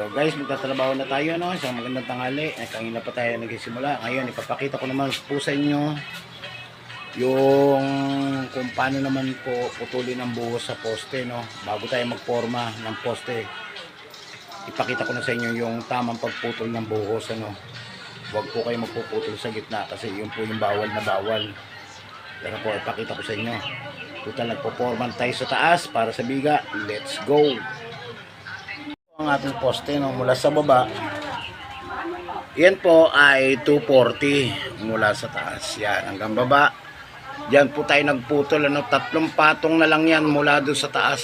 So guys, magtatrabaho na tayo no. Isang magandang tanghali. Eh, kanina pa tayo nagsisimula. Ngayon, ipapakita ko naman po sa inyo yung kung paano naman po putulin ang buhos sa poste no. Bago tayo magporma ng poste. Ipakita ko na sa inyo yung tamang pagputol ng buhos ano. Huwag po kayo magpuputol sa gitna kasi yun po yung bawal na bawal. Pero po, ipakita ko sa inyo. Total nagpo-forman tayo sa taas para sa biga. Let's go! Ang ating poste no, mula sa baba. Yan po ay 240 mula sa taas. Yan hanggang baba. Yan po tayo nagputol ano, tatlong patong na lang yan mula doon sa taas.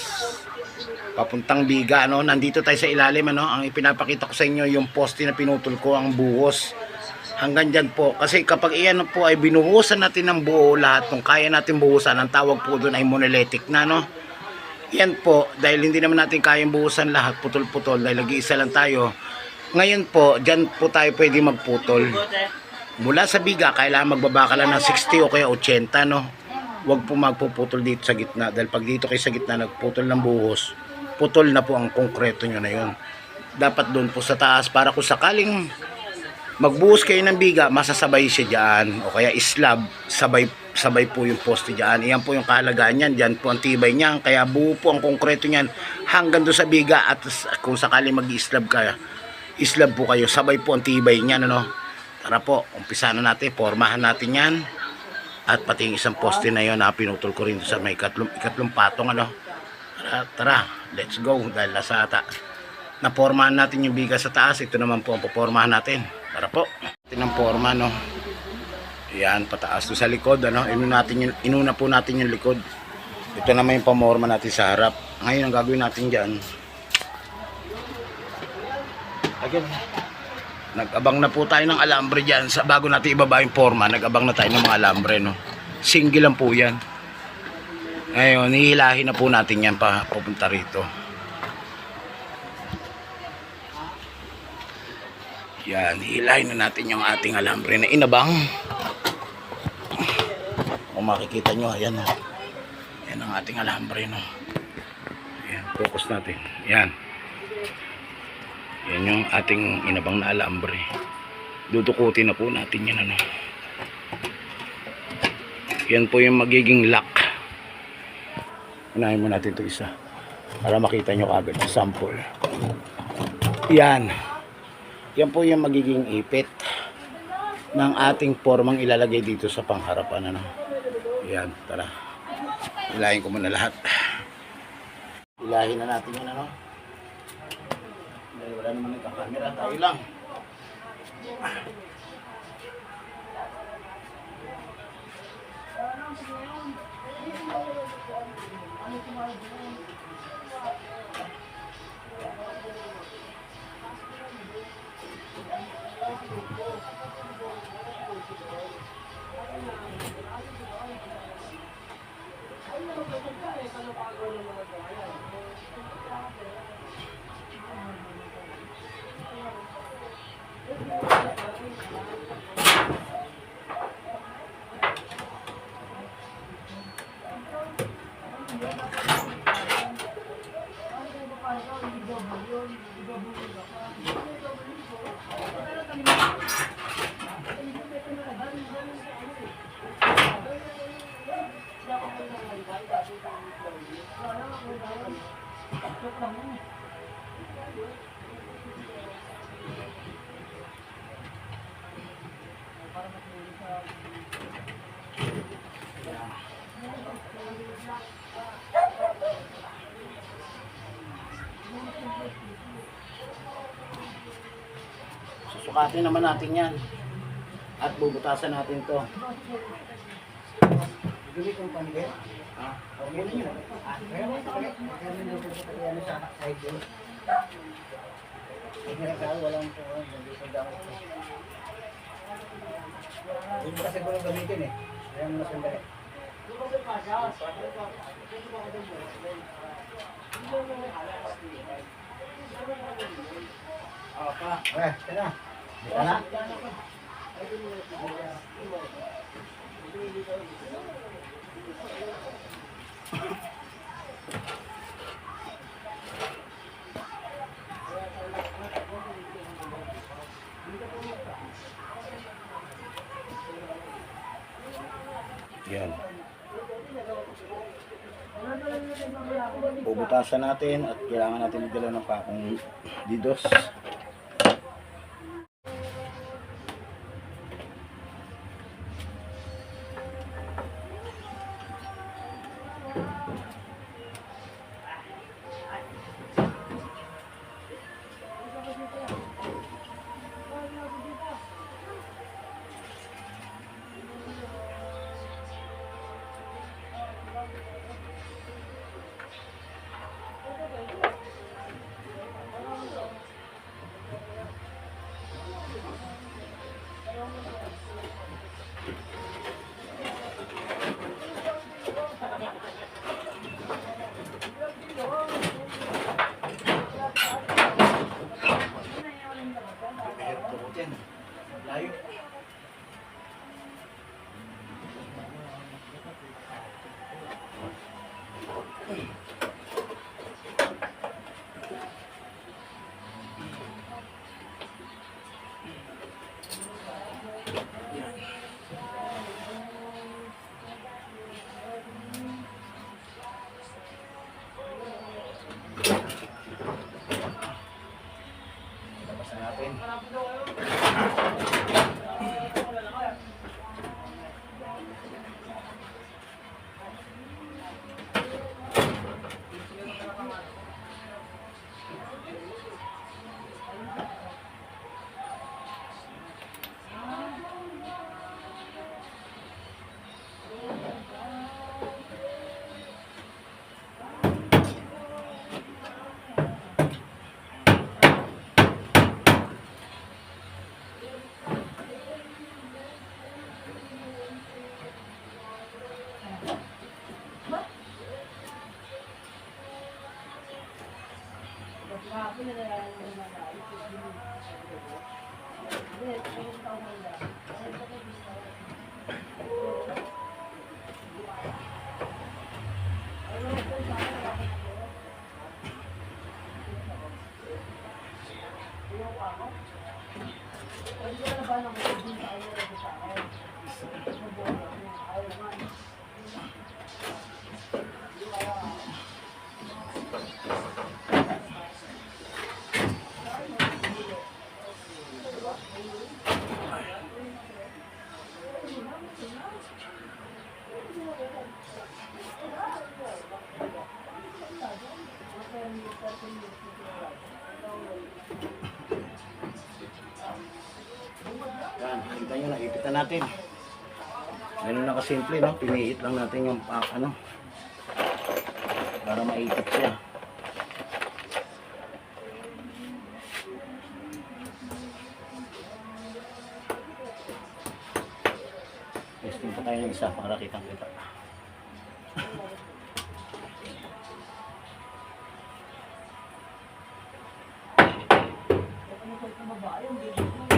Papuntang biga no? nandito tayo sa ilalim ano? ang ipinapakita ko sa inyo yung poste na pinutol ko ang buhos. Hanggang dyan po. Kasi kapag iyan po ay binuhusan natin ng buo lahat kung kaya natin buhusan ang tawag po doon ay monolithic na no yan po, dahil hindi naman natin kayang buhusan lahat, putol-putol, dahil nag-iisa lang tayo. Ngayon po, dyan po tayo pwede magputol. Mula sa biga, kailangan magbaba ka lang ng 60 o kaya 80, no? Huwag po magpuputol dito sa gitna, dahil pag dito kayo sa gitna nagputol ng buhos, putol na po ang konkreto nyo na yun. Dapat doon po sa taas, para kung sakaling magbuhos kayo ng biga, masasabay siya dyan, o kaya slab, sabay sabay po yung poste dyan. Iyan po yung kahalagaan niyan. Diyan po ang tibay niyan. Kaya buo po ang konkreto niyan hanggang doon sa biga. At kung sakali mag-islab ka, islab po kayo. Sabay po ang tibay niyan. Ano? Tara po, umpisa na natin. Formahan natin yan. At pati yung isang poste na yun na pinutol ko rin sa may ikatlong, ikatlong patong. Ano? Tara, tara, let's go. Dahil nasa ta napormahan natin yung biga sa taas. Ito naman po ang popormahan natin. Tara po. Ito ng forma, no? Yan, pataas to sa likod, ano? Inuna, natin yung, inuna po natin yung likod. Ito naman yung pamorma natin sa harap. Ngayon, ang gagawin natin dyan. Again. Nag-abang na po tayo ng alambre dyan. Sa, bago natin ibaba yung forma, nag-abang na tayo ng mga alambre, no? Single lang po yan. Ngayon, hihilahin na po natin yan pa pupunta rito. Yan, hihilahin na natin yung ating alambre na inabang. Makikita nyo, ayan o. Yan ang ating alambre, no. Ayan, focus natin. Yan. Yan yung ating inabang na alambre. Dudukutin na po natin yan, ano. Yan po yung magiging lock. Unahin mo natin ito isa. Para makita nyo agad sample. Yan. Yan po yung magiging ipit ng ating formang ilalagay dito sa pangharapan, ano. Yan, tara. Ilahin ko muna lahat. Ilahin na natin yan, ano. Dahil wala naman nagkakamera, tayo lang. Susukatin naman natin yan. At bubutasan natin to. Bili kong panggit. Ah. Ah, ano. Hindi kasi ko lang gamitin eh. Kaya mo na sandali. Oh, pa. Okay, kaya Bubutasan natin at kailangan natin magdala ng pakong didos. Labasan natin. Yan, natin. Ganun lang kasimple, no? Piniit lang natin yung pa, ano, para maipit siya. Testing pa tayo ng isa para kitang kita. Yan.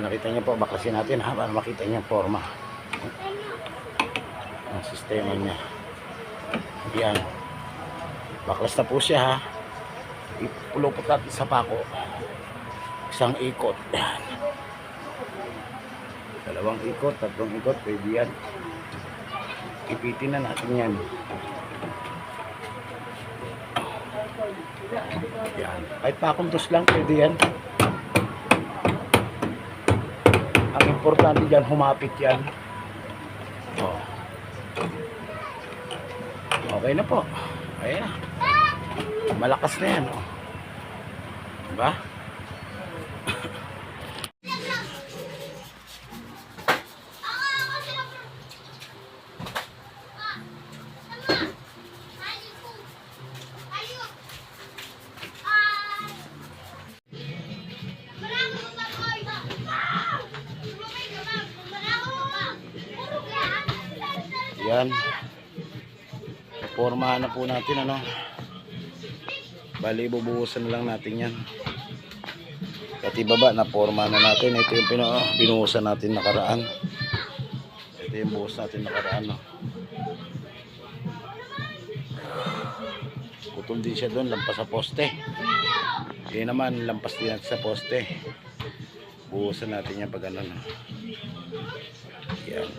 Ay, nakita niyo po, baklasin natin ha, para makita niyo yung forma. Ang sistema niya. Yan. Baklas na po siya ha. Ipulupot natin sa pako. Isang ikot. Dalawang ikot, tatlong ikot, pwede yan. Ipitin na natin yan. Yan. Kahit pakuntos lang, pwede yan. Ang importante dyan, humapit yan. Oh. Okay na po. Ayan. Malakas na yan. Oh. Diba? Yan. Formahan na po natin ano. Bali bubuhusan na lang natin yan. Pati baba na forma na natin. Ito yung pinu binuhusan natin nakaraan. Ito yung buhos natin nakaraan. No? Putol din siya doon, lampas sa poste. Yan naman, lampas din natin sa poste. Buhusan natin yan pag ano. No? Yan.